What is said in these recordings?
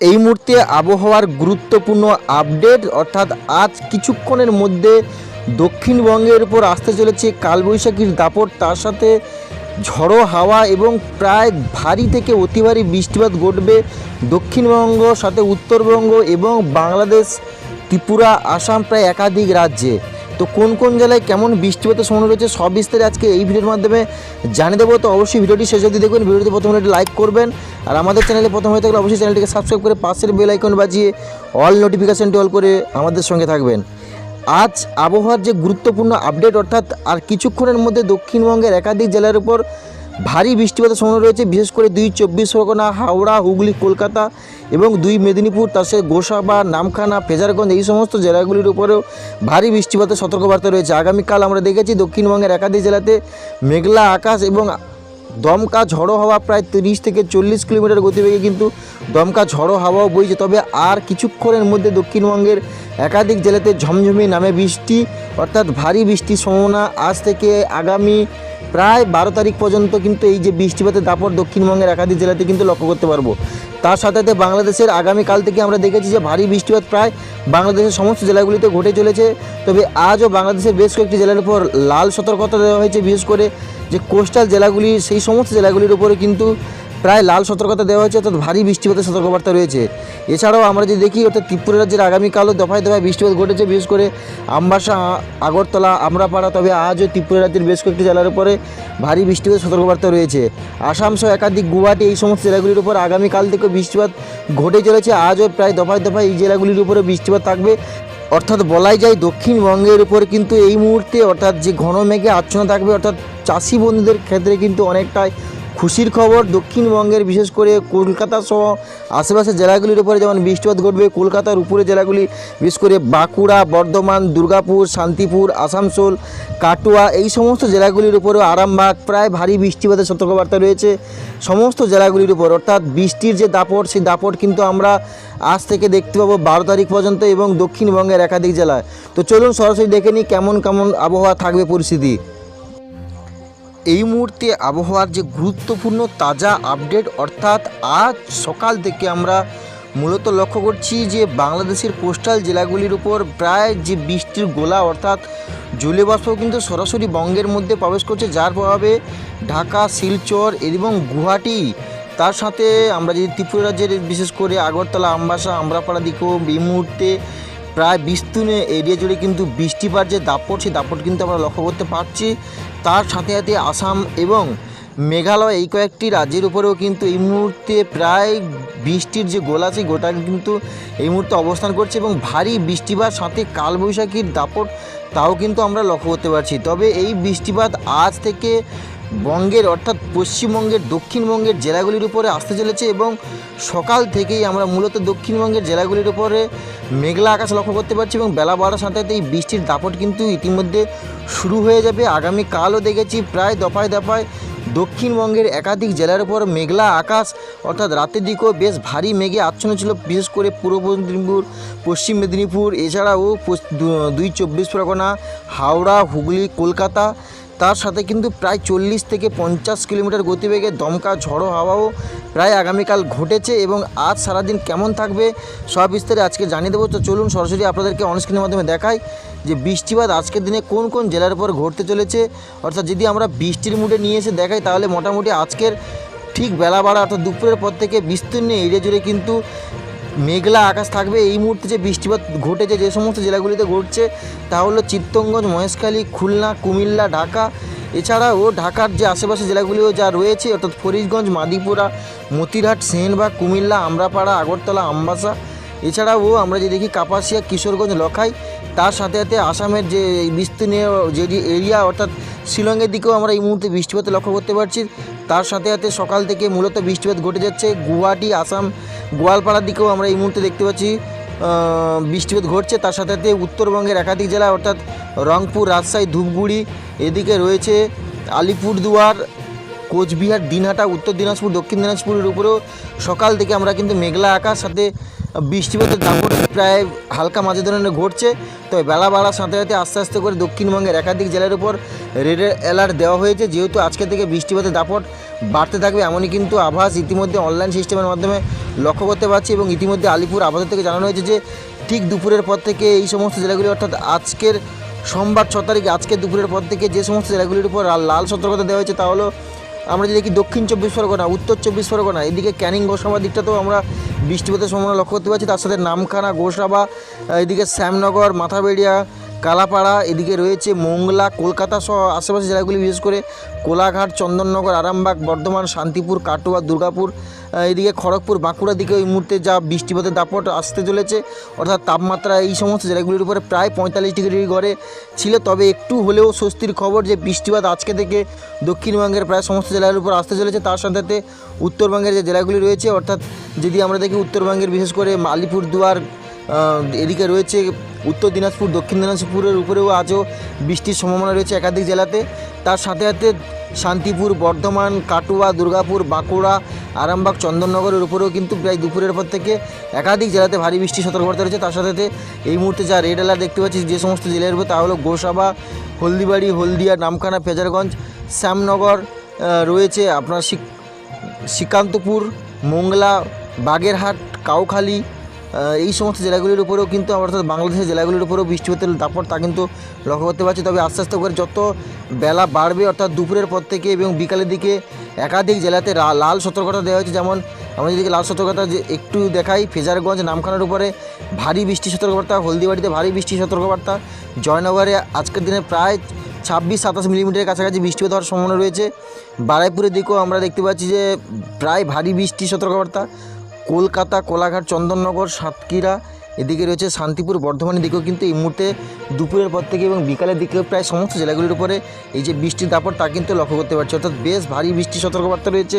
এই মুহূর্তে আবহাওয়ার গুরুত্বপূর্ণ আপডেট, অর্থাৎ আজ কিছুক্ষণের মধ্যে দক্ষিণবঙ্গের উপর আসতে চলেছে কালবৈশাখীর দাপট। তার সাথে ঝড়ো হাওয়া এবং প্রায় ভারী থেকে অতি ভারী বৃষ্টিপাত ঘটবে দক্ষিণবঙ্গ, সাথে উত্তরবঙ্গ এবং বাংলাদেশ, ত্রিপুরা, আসাম প্রায় একাধিক রাজ্যে। তো কোন কোন জেলায় কেমন বৃষ্টিপাতের সময় রয়েছে, সব বিস্তারে আজকে এই ভিডিওর মাধ্যমে জানিয়ে দেবো। তো অবশ্যই ভিডিওটি শেষ যদি দেখবেন ভিডিওটি প্রথমে একটি লাইক করবেন, আর আমাদের চ্যানেলে প্রথম হয়ে থাকলে অবশ্যই চ্যানেলটিকে সাবস্ক্রাইব করে পাশের বেল আইকন বাজিয়ে অল নোটিফিকেশানটি অল করে আমাদের সঙ্গে থাকবেন। আজ আবহাওয়ার যে গুরুত্বপূর্ণ আপডেট অর্থাৎ আর কিছুক্ষণের মধ্যে দক্ষিণবঙ্গের একাধিক জেলার উপর ভারী বৃষ্টিপাতের সম্ভাবনা রয়েছে, বিশেষ করে দুই চব্বিশ পরগনা, হাওড়া, হুগলি, কলকাতা এবং দুই মেদিনীপুর, তার সাথে গোসাবা, নামখানা, ফেজারগঞ্জ এই সমস্ত জেলাগুলির উপরেও ভারী বৃষ্টিপাতের সতর্কবার্তা রয়েছে। আগামীকাল আমরা দেখেছি দক্ষিণবঙ্গের একাধিক জেলাতে মেঘলা আকাশ এবং দমকা ঝড়ো হাওয়া প্রায় তিরিশ থেকে চল্লিশ কিলোমিটার গতিবেগে কিন্তু দমকা ঝড়ো হাওয়াও বইছে। তবে আর কিছুক্ষণের মধ্যে দক্ষিণবঙ্গের একাধিক জেলাতে ঝমঝমিয়ে নামে বৃষ্টি, অর্থাৎ ভারী বৃষ্টির সম্ভাবনা আজ থেকে আগামী প্রায় বারো তারিখ পর্যন্ত কিন্তু এই যে বৃষ্টিপাতের দাপর দক্ষিণবঙ্গের একাধিক জেলাতে কিন্তু লক্ষ্য করতে পারব। তার সাথে সাথে বাংলাদেশের আগামীকাল থেকে আমরা দেখেছি যে ভারী বৃষ্টিপাত প্রায় বাংলাদেশের সমস্ত জেলাগুলিতে ঘটে চলেছে। তবে আজও বাংলাদেশের বেশ কয়েকটি জেলার উপর লাল সতর্কতা দেওয়া হয়েছে, বিশেষ করে যে কোস্টাল জেলাগুলি, সেই সমস্ত জেলাগুলির উপরে কিন্তু প্রায় লাল সতর্কতা দেওয়া হয়েছে, অর্থাৎ ভারী বৃষ্টিপাতের সতর্কবার্তা রয়েছে। এছাড়াও আমরা যদি দেখি, অর্থাৎ ত্রিপুরা রাজ্যের আগামীকালও দফায় দফায় বৃষ্টিপাত ঘটেছে, বিশেষ করে আমবাসা, আগরতলা, আমরাপাড়া, তবে আজও ত্রিপুরা রাজ্যের বেশ কয়েকটি জেলার উপরে ভারী বৃষ্টিপাতের সতর্কবার্তা রয়েছে। আসাম সহ একাধিক গুয়াহাটি, এই সমস্ত জেলাগুলির উপর আগামীকাল থেকে বৃষ্টিপাত ঘটে চলেছে। আজও প্রায় দফায় দফায় এই জেলাগুলির উপরে বৃষ্টিপাত থাকবে। অর্থাৎ বলাই যায়, দক্ষিণবঙ্গের উপর কিন্তু এই মুহূর্তে, অর্থাৎ যে ঘন মেঘে আচ্ছন্ন থাকবে, অর্থাৎ চাষি বন্ধুদের ক্ষেত্রে কিন্তু অনেকটাই খুশির খবর, দক্ষিণবঙ্গের বিশেষ করে কলকাতা সহ আশেপাশের জেলাগুলির উপরে যেমন বৃষ্টিপাত ঘটবে, কলকাতার উপরে জেলাগুলি, বিশেষ করে বাঁকুড়া, বর্ধমান, দুর্গাপুর, শান্তিপুর, আসানসোল, কাটুয়া, এই সমস্ত জেলাগুলির উপরেও আরামবাগ, প্রায় ভারী বৃষ্টিপাতের সতর্কবার্তা রয়েছে। সমস্ত জেলাগুলির উপর, অর্থাৎ বৃষ্টির যে দাপট, সেই দাপট কিন্তু আমরা আজ থেকে দেখতে পাবো বারো তারিখ পর্যন্ত এবং দক্ষিণবঙ্গের একাধিক জেলায়। তো চলুন সরাসরি দেখে নিই কেমন কেমন আবহাওয়া থাকবে পরিস্থিতি। এই মুহূর্তে আবহাওয়ার যে গুরুত্বপূর্ণ তাজা আপডেট, অর্থাৎ আজ সকাল থেকে আমরা মূলত লক্ষ্য করছি যে বাংলাদেশের কোস্টাল জেলাগুলির উপর প্রায় যে বৃষ্টির গোলা, অর্থাৎ জলীয় বাষ্প কিন্তু সরাসরি বঙ্গের মধ্যে প্রবেশ করছে, যার প্রভাবে ঢাকা, শিলচর এবং গুয়াহাটি, তার সাথে আমরা যদি ত্রিপুরা রাজ্যের বিশেষ করে আগরতলা, আমবাসা, আমরাপাড়া দিকেও এই মুহূর্তে প্রায় বিস্তীর্ণ এরিয়া জুড়ে কিন্তু বৃষ্টিপাত যে দাপট, সেই দাপট কিন্তু আমরা লক্ষ্য করতে পারছি। তার সাথে সাথে আসাম এবং মেঘালয় এই কয়েকটি রাজ্যের উপরেও কিন্তু এই মুহূর্তে প্রায় বৃষ্টির যে গোলা, সেই গোটা কিন্তু এই মুহূর্তে অবস্থান করছে এবং ভারী বৃষ্টিপাত, সাথে কালবৈশাখীর দাপট, তাও কিন্তু আমরা লক্ষ্য করতে পারছি। তবে এই বৃষ্টিপাত আজ থেকে বঙ্গের, অর্থাৎ পশ্চিমবঙ্গের, দক্ষিণবঙ্গের জেলাগুলির উপরে আসতে চলেছে এবং সকাল থেকেই আমরা মূলত দক্ষিণবঙ্গের জেলাগুলির উপরে মেঘলা আকাশ লক্ষ্য করতে পারছি এবং বেলা বাড়ার সাথে সাথে এই বৃষ্টির দাপট কিন্তু ইতিমধ্যে শুরু হয়ে যাবে। আগামীকালও দেখেছি প্রায় দফায় দফায় দক্ষিণবঙ্গের একাধিক জেলার উপর মেঘলা আকাশ, অর্থাৎ রাতের দিকেও বেশ ভারী মেঘে আচ্ছন্ন ছিল, বিশেষ করে পূর্ব মেদিনীপুর, পশ্চিম মেদিনীপুর, এছাড়াও দুই চব্বিশ পরগনা, হাওড়া, হুগলি, কলকাতা তার সাথে কিন্তু প্রায় চল্লিশ থেকে পঞ্চাশ কিলোমিটার গতিবেগে দমকা ঝড়ো হাওয়াও প্রায় আগামীকাল ঘটেছে এবং আজ সারাদিন কেমন থাকবে সব বিস্তারে আজকে জানিয়ে দেবো। তো চলুন সরাসরি আপনাদেরকে অনস্ক্রিনের মাধ্যমে দেখাই যে বৃষ্টিপাত আজকের দিনে কোন কোন জেলার উপর ঘটতে চলেছে। অর্থাৎ যদি আমরা বৃষ্টির মুডে নিয়ে এসে দেখাই, তাহলে মোটামুটি আজকের ঠিক বেলা বাড়া অর্থাৎ দুপুরের পর থেকে বিস্তীর্ণ এরিয়া জুড়ে কিন্তু মেঘলা আকাশ থাকবে। এই মুহূর্তে যে বৃষ্টিপাত ঘটেছে, যে সমস্ত জেলাগুলিতে ঘটছে, তা হলো চিত্তরঞ্জন, মহেশখালী, খুলনা, কুমিল্লা, ঢাকা। এছাড়াও ঢাকার যে আশেপাশে জেলাগুলিও যা রয়েছে, অর্থাৎ ফরিদগঞ্জ, মাদিপুরা, মতিরহাট, সেনবাগ, কুমিল্লা, আমরাপাড়া, আগরতলা, আমবাসা। এছাড়াও আমরা যে দেখি কাপাসিয়া, কিশোরগঞ্জ, লখাই, তার সাথে সাথে আসামের যে বিস্তীর্ণ যে এরিয়া, অর্থাৎ শিলংয়ের দিকেও আমরা এই মুহূর্তে বৃষ্টিপাত লক্ষ্য করতে পারছি। তার সাথে সাথে সকাল থেকে মূলত বৃষ্টিপাত ঘটে যাচ্ছে। গুয়াহাটি, আসাম গোয়ালপাড়ার দিকেও আমরা এই মুহূর্তে দেখতে পাচ্ছি বৃষ্টিপাত ঘটছে। তার সাথে সাথে উত্তরবঙ্গের একাধিক জেলা অর্থাৎ রংপুর, রাজশাহী, ধূপগুড়ি, এদিকে রয়েছে আলিপুরদুয়ার কোচবিহার, দিনহাটা, উত্তর দিনাজপুর, দক্ষিণ দিনাজপুরের উপরেও সকাল থেকে আমরা কিন্তু মেঘলা আকাশ, সাথে বৃষ্টিপাতের দাপট প্রায় হালকা মাঝে ধরনের ঘটছে। তবে বেলা বাড়ার সাথে সাথে আস্তে আস্তে করে দক্ষিণবঙ্গের একাধিক জেলার উপর রেড অ্যালার্ট দেওয়া হয়েছে। যেহেতু আজকে থেকে বৃষ্টিপাতের দাপট বাড়তে থাকবে, এমনই কিন্তু আভাস ইতিমধ্যে অনলাইন সিস্টেমের মাধ্যমে লক্ষ্য করতে পারছি এবং ইতিমধ্যে আলিপুর আবহাওয়া থেকে জানানো হয়েছে যে, ঠিক দুপুরের পর থেকে এই সমস্ত জেলাগুলি, অর্থাৎ আজকের সোমবার ছ তারিখে আজকে দুপুরের পর থেকে যে সমস্ত জেলাগুলির উপর লাল সতর্কতা দেওয়া হয়েছে, তা হলো আমরা যদি দেখি দক্ষিণ চব্বিশ পরগনা, উত্তর চব্বিশ পরগনা, এদিকে ক্যানিং গোসাবা দিকটাতেও আমরা বৃষ্টিপাতের সম্ভাবনা লক্ষ্য করতে পারছি। তার সাথে নামখানা, গোসাবা এদিকে শ্যামনগর, মাথাবেড়িয়া কালাপাড়া এদিকে রয়েছে মোংলা কলকাতা সহ আশেপাশে জেলাগুলি বিশেষ করে কোলাঘাট চন্দননগর আরামবাগ বর্ধমান শান্তিপুর কাটোয়া দুর্গাপুর এদিকে খড়গপুর বাঁকুড়ার দিকে ওই মুহূর্তে যা বৃষ্টিপাতের দাপট আসতে চলেছে অর্থাৎ তাপমাত্রা এই সমস্ত জেলাগুলির উপরে প্রায় পঁয়তাল্লিশ ডিগ্রি গড়ে ছিল। তবে একটু হলেও স্বস্তির খবর যে বৃষ্টিপাত আজকে থেকে দক্ষিণবঙ্গের প্রায় সমস্ত জেলার উপর আসতে চলেছে তার সাথে সাথে উত্তরবঙ্গের যে জেলাগুলি রয়েছে অর্থাৎ যদি আমরা দেখি উত্তরবঙ্গের বিশেষ করে আলিপুরদুয়ার আহ, এদিকে রয়েছে উত্তর দিনাজপুর, দক্ষিণ দিনাজপুরের উপরেও আজও বৃষ্টির সম্ভাবনা রয়েছে একাধিক জেলাতে। তার সাথে সাথে শান্তিপুর, বর্ধমান, কাটুয়া, দুর্গাপুর, বাঁকুড়া, আরামবাগ, চন্দননগরের উপরেও কিন্তু প্রায় দুপুরের পর থেকে একাধিক জেলাতে ভারী বৃষ্টির সতর্কবার্তা রয়েছে। তার সাথে সাথে এই মুহূর্তে যা রেড অ্যালার্ট দেখতে পাচ্ছি, যে সমস্ত জেলার উপর তা হলো গোসাবা, হলদিবাড়ি, হলদিয়া, নামখানা, ফেজারগঞ্জ, শ্যামনগর রয়েছে আপনার শ্রীকান্তপুর মোংলা, বাগেরহাট, কাউখালী এই সমস্ত জেলাগুলির উপরেও কিন্তু অর্থাৎ বাংলাদেশের জেলাগুলির উপরেও বৃষ্টিপাতের দাপট তা কিন্তু লক্ষ্য করতে পারছি। তবে আস্তে আস্তে করে যত বেলা বাড়বে অর্থাৎ দুপুরের পর থেকে এবং বিকালের দিকে একাধিক জেলাতে লাল সতর্কতা দেওয়া হয়েছে। যেমন আমরা যদি লাল সতর্কতা যে একটু দেখাই, ফেজারগঞ্জ, নামখানার উপরে ভারী বৃষ্টি সতর্কবার্তা, হলদিবাড়িতে ভারী বৃষ্টি সতর্কবার্তা, জয়নগরে আজকের দিনে প্রায় ছাব্বিশ, সাতাশ মিলিমিটারের কাছাকাছি বৃষ্টিপাত হওয়ার সম্ভাবনা রয়েছে। বারাইপুরের দিকেও আমরা দেখতে পাচ্ছি যে প্রায় ভারী বৃষ্টি সতর্কবার্তা। কলকাতা, কোলাঘাট, চন্দননগর, সাতক্ষীরা, এদিকে রয়েছে শান্তিপুর, বর্ধমানের দিকেও কিন্তু এই মুহূর্তে দুপুরের পর থেকে এবং বিকালের দিকে প্রায় সমস্ত জেলাগুলির উপরে এই যে বৃষ্টির দাপট, তা কিন্তু লক্ষ্য করতে পারছি। অর্থাৎ বেশ ভারী বৃষ্টি সতর্কবার্তা রয়েছে।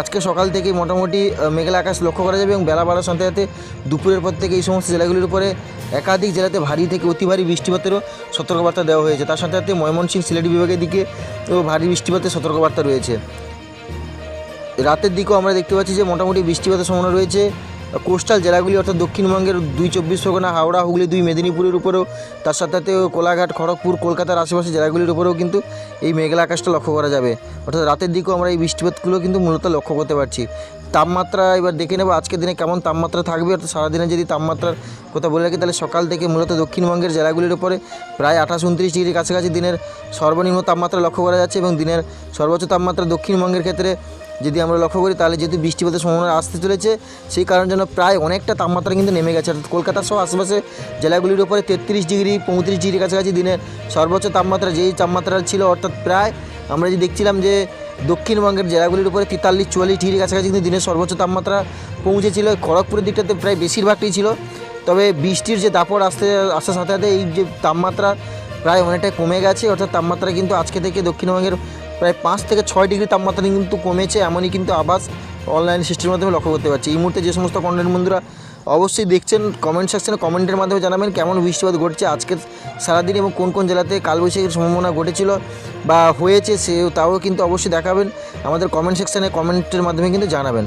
আজকে সকাল থেকে মোটামুটি মেঘলা আকাশ লক্ষ্য করা যাবে এবং বেলা বাড়ার সাথে সাথে দুপুরের পর থেকে এই সমস্ত জেলাগুলির উপরে একাধিক জেলাতে ভারী থেকে অতি ভারী বৃষ্টিপাতেরও সতর্কবার্তা দেওয়া হয়েছে। তার সাথে সাথে ময়মনসিংহ সিলেট বিভাগের দিকে ভারী বৃষ্টিপাতের সতর্কবার্তা রয়েছে। রাতের দিকেও আমরা দেখতে পাচ্ছি যে মোটামুটি বৃষ্টিপাতের সম্ভাবনা রয়েছে। কোস্টাল জেলাগুলি অর্থাৎ দক্ষিণবঙ্গের দুই চব্বিশ পরগনা, হাওড়া, হুগলি, দুই মেদিনীপুরের উপরেও, তার সাথে সাথে কোলাঘাট, খড়গপুর, কলকাতার আশেপাশে জেলাগুলির উপরেও কিন্তু এই মেঘলা আকাশটা লক্ষ্য করা যাবে। অর্থাৎ রাতের দিকেও আমরা এই বৃষ্টিপাতগুলো কিন্তু মূলত লক্ষ্য করতে পারছি। তাপমাত্রা এবার দেখে নেব আজকের দিনে কেমন তাপমাত্রা থাকবে। অর্থাৎ সারাদিনে যদি তাপমাত্রার কথা বলে রাখি, তাহলে সকাল থেকে মূলত দক্ষিণবঙ্গের জেলাগুলির উপরে প্রায় আঠাশ উনত্রিশ ডিগ্রির কাছাকাছি দিনের সর্বনিম্ন তাপমাত্রা লক্ষ্য করা যাচ্ছে এবং দিনের সর্বোচ্চ তাপমাত্রা দক্ষিণবঙ্গের ক্ষেত্রে যদি আমরা লক্ষ্য করি, তাহলে যেহেতু বৃষ্টিপাতের সম্ভাবনা আসতে চলেছে, সেই কারণের জন্য প্রায় অনেকটা তাপমাত্রা কিন্তু নেমে গেছে। অর্থাৎ কলকাতা সহ আশেপাশে জেলাগুলির উপরে তেত্রিশ ডিগ্রি, পঁয়ত্রিশ ডিগ্রি কাছাকাছি দিনের সর্বোচ্চ তাপমাত্রা, যেই তাপমাত্রা ছিল, অর্থাৎ প্রায় আমরা যে দেখছিলাম যে দক্ষিণবঙ্গের জেলাগুলির উপরে তেতাল্লিশ, চুয়াল্লিশ ডিগ্রি কাছাকাছি কিন্তু দিনের সর্বোচ্চ তাপমাত্রা পৌঁছেছিল। খড়গপুরের দিকটাতে প্রায় বেশিরভাগটাই ছিল। তবে বৃষ্টির যে দাপট আসতে, আসার সাথে সাথে এই যে তাপমাত্রা প্রায় অনেকটাই কমে গেছে। অর্থাৎ তাপমাত্রা কিন্তু আজকে থেকে দক্ষিণবঙ্গের প্রায় পাঁচ থেকে ছয় ডিগ্রি তাপমাত্রা কিন্তু কমেছে, এমনই কিন্তু আবাস অনলাইন সিস্টেমের মাধ্যমে লক্ষ্য করতে পারছি। এই মুহূর্তে যে সমস্ত কন্টেন্ট বন্ধুরা অবশ্যই দেখছেন কমেন্ট সেকশনে কমেন্টের মাধ্যমে জানাবেন কেমন বৃষ্টিপাত ঘটছে আজকের সারাদিন এবং কোন কোন জেলাতে কালবৈশাখীর সম্ভাবনা ঘটেছিল বা হয়েছে সে তাও কিন্তু অবশ্যই দেখাবেন। আমাদের কমেন্ট সেকশানে কমেন্টের মাধ্যমে কিন্তু জানাবেন।